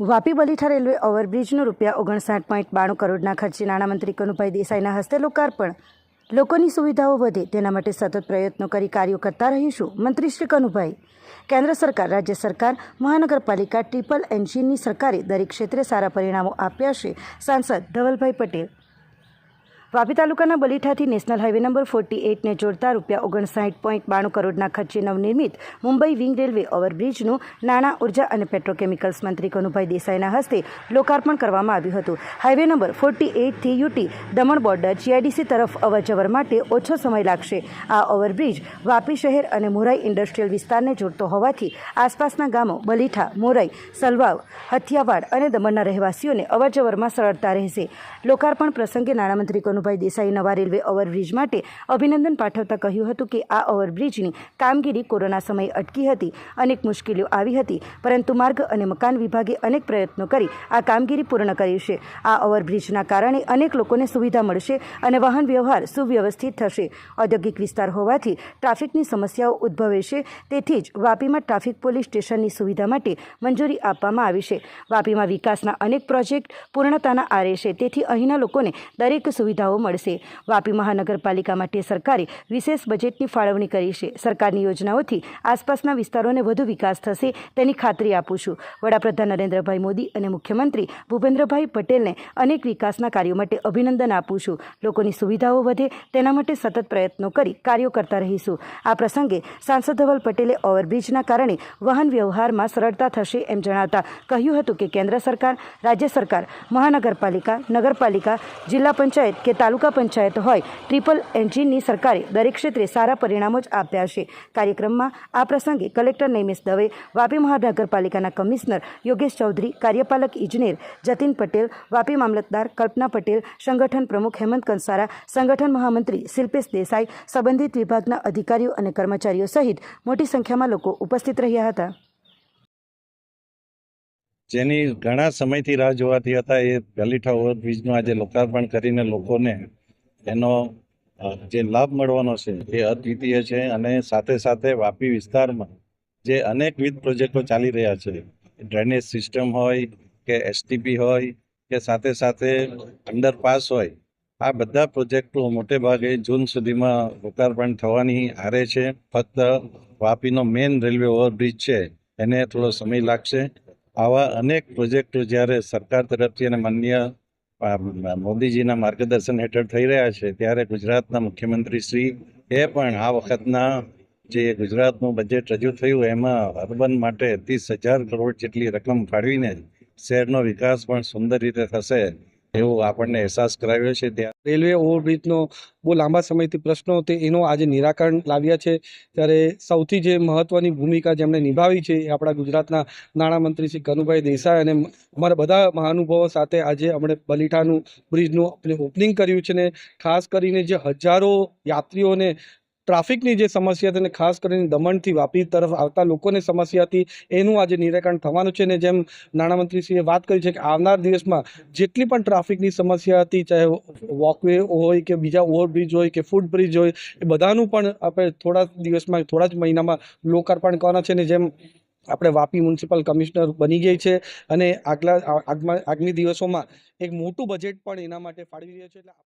Vapi Balitha railway ઓવરબ્રિજનું રૂપિયા ઓગણસાઠ point બાણું કરોડના ખર્ચે નાણામંત્રી કનુભાઈ દેસાઈના હસ્તે લોકાર્પણ. લોકોની સુવિધાઓ વધે તેના માટે સતત પ્રયત્નો કરી કાર્યો કરતા રહીશું, મંત્રી શ્રી કનુભાઈ. કેન્દ્ર સરકાર, રાજ્ય સરકાર, મહાનગરપાલિકા, ટ્રિપલ એન્જિનની સરકારે દરેક ક્ષેત્રે સારા પરિણામો આપ્યા છે, સાંસદ ધવલભાઈ પટેલ. વાપી તાલુકાના બલીઠાથી નેશનલ હાઇવે નંબર ફોર્ટી એઇટને જોડતા રૂપિયા ઓગણસાઠ પોઈન્ટ બાણું કરોડના ખર્ચે નવનિર્મિત મુંબઈ વિંગ રેલવે ઓવરબ્રિજનું નાણાં, ઊર્જા અને પેટ્રોકેમિકલ્સ મંત્રી કનુભાઈ દેસાઈના હસ્તે લોકાર્પણ કરવામાં આવ્યું હતું. હાઈવે નંબર ફોર્ટી એઇટથી યુટી દમણ બોર્ડર જીઆઈડીસી તરફ અવરજવર માટે ઓછો સમય લાગશે. આ ઓવરબ્રિજ વાપી શહેર અને મોરાઈ ઇન્ડસ્ટ્રીયલ વિસ્તારને જોડતો હોવાથી આસપાસના ગામો બલીઠા, મોરાઈ, સલવાવ, હથિયાવાડ અને દમણના રહેવાસીઓને અવરજવરમાં સરળતા રહેશે. લોકાર્પણ પ્રસંગે નાણામંત્રી કનુભાઈ દેસાઈ નવા રેલવે ઓવરબ્રિજ માટે અભિનંદન પાઠવતા કહ્યું હતું કે આ ઓવરબ્રિજની કામગીરી કોરોના સમયે અટકી હતી, અનેક મુશ્કેલીઓ આવી હતી, પરંતુ માર્ગ અને મકાન વિભાગે અનેક પ્રયત્નો કરી આ કામગીરી પૂર્ણ કરી છે. આ ઓવરબ્રિજના કારણે અનેક લોકોને સુવિધા મળશે અને વાહન વ્યવહાર સુવ્યવસ્થિત થશે. ઔદ્યોગિક વિસ્તાર હોવાથી ટ્રાફિકની સમસ્યાઓ ઉદ્ભવે છે, તેથી જ વાપીમાં ટ્રાફિક પોલીસ સ્ટેશનની સુવિધા માટે મંજૂરી આપવામાં આવી છે. વાપીમાં વિકાસના અનેક પ્રોજેક્ટ પૂર્ણતાના આરે છે, તેથી અહીંના લોકોને દરેક સુવિધાઓ મળશે. વાપી મહાનગરપાલિકા માટે સરકારે વિશેષ બજેટની ફાળવણી કરી છે. સરકારની યોજનાઓથી આસપાસના વિસ્તારોને વધુ વિકાસ થશે તેની ખાતરી આપું છું. વડાપ્રધાન નરેન્દ્રભાઈ મોદી અને મુખ્યમંત્રી ભૂપેન્દ્રભાઈ પટેલને અનેક વિકાસના કાર્યો માટે અભિનંદન આપું છું. લોકોની સુવિધાઓ વધે તેના માટે સતત પ્રયત્નો કરી કાર્યો કરતા રહીશું. આ પ્રસંગે સાંસદ ધવલ પટેલે ઓવરબ્રિજના કારણે વાહન વ્યવહારમાં સરળતા થશે એમ જણાવતા કહ્યું હતું કે કેન્દ્ર સરકાર, રાજ્ય સરકાર, મહાનગરપાલિકા, નગરપાલિકા, જિલ્લા પંચાયત કે તાલુકા પંચાયત હોય, ટ્રિપલ એન્જિનની સરકારે દરેક ક્ષેત્રે સારા પરિણામો જ આપ્યા છે. કાર્યક્રમમાં આ પ્રસંગે કલેક્ટર નૈમેશ દવે, વાપી મહાનગરપાલિકાના કમિશનર યોગેશ ચૌધરી, કાર્યપાલક ઇજનેર જતીન પટેલ, વાપી મામલતદાર કલ્પના પટેલ, સંગઠન પ્રમુખ હેમંત કંસારા, સંગઠન મહામંત્રી શિલ્પેશ દેસાઈ, સંબંધિત વિભાગના અધિકારીઓ અને કર્મચારીઓ સહિત મોટી સંખ્યામાં લોકો ઉપસ્થિત રહ્યા હતા. જેની ઘણા સમયથી રાહ જોવાતી હતા, એ ગલીઠા ઓવરબ્રિજનું આજે લોકાર્પણ કરીને લોકોને એનો જે લાભ મળવાનો છે, એ અદ્વિતીય છે અને સાથે સાથે વાપી વિસ્તારમાં જે અનેકવિધ પ્રોજેક્ટો ચાલી રહ્યા છે. ડ્રેનેજ સિસ્ટમ હોય કે એસટીપી હોય કે સાથે સાથે અંડરપાસ હોય, આ બધા પ્રોજેક્ટો મોટે ભાગે જૂન સુધીમાં લોકાર્પણ થવાની આરે છે. ફક્ત વાપીનો મેઇન રેલવે ઓવરબ્રિજ છે, એને થોડો સમય લાગશે. આવા અનેક પ્રોજેક્ટો જ્યારે સરકાર તરફથી અને માન્ય મોદીજીના માર્ગદર્શન હેઠળ થઈ રહ્યા છે, ત્યારે ગુજરાતના મુખ્યમંત્રી શ્રી એ પણ આ વખતના જે ગુજરાતનું બજેટ રજૂ થયું, એમાં અર્બન માટે ત્રીસ હજાર કરોડ જેટલી રકમ ફાળવીને શહેરનો વિકાસ પણ સુંદર રીતે થશે. એવું આપણને અહેસાસ કરાવ્યો છે ત્યાં. રેલવે ઓવરબ્રિજનો બહુ લાંબા સમયથી પ્રશ્નો હતો. એનો આજે નિરાકરણ લાવ્યા છે. ત્યારે સૌથી જે મહત્ત્વની ભૂમિકા જેમણે નિભાવી છે એ આપણા ગુજરાતના નાણામંત્રી શ્રી કનુભાઈ દેસાઈ અને અમારા બધા મહાનુભાવો સાથે આજે અમને બલીઠાનું બ્રિજનું ઓપનિંગ કર્યું છે ને ખાસ કરીને જે હજારો યાત્રીઓને ટ્રાફિકની જે સમસ્યા હતી અને ખાસ કરીને દમણથી વાપી તરફ આવતા લોકોને સમસ્યા હતી, એનું આજે નિરાકરણ થવાનું છે. ને જેમ નાણામંત્રીશ્રીએ વાત કરી છે કે આવનાર દિવસમાં જેટલી પણ ટ્રાફિકની સમસ્યા હતી, ચાહે વોકવે હોય કે બીજા ઓવરબ્રિજ હોય કે ફૂટબ્રિજ હોય, એ બધાનું પણ આપણે થોડા દિવસમાં, થોડા જ મહિનામાં લોકાર્પણ કરવાના છે. ને જેમ આપણે વાપી મ્યુનિસિપલ કમિશનર બની ગઈ છે અને આગલા આગમાં આગામી દિવસોમાં એક મોટું બજેટ પણ એના માટે ફાળવી રહ્યો છે. એટલે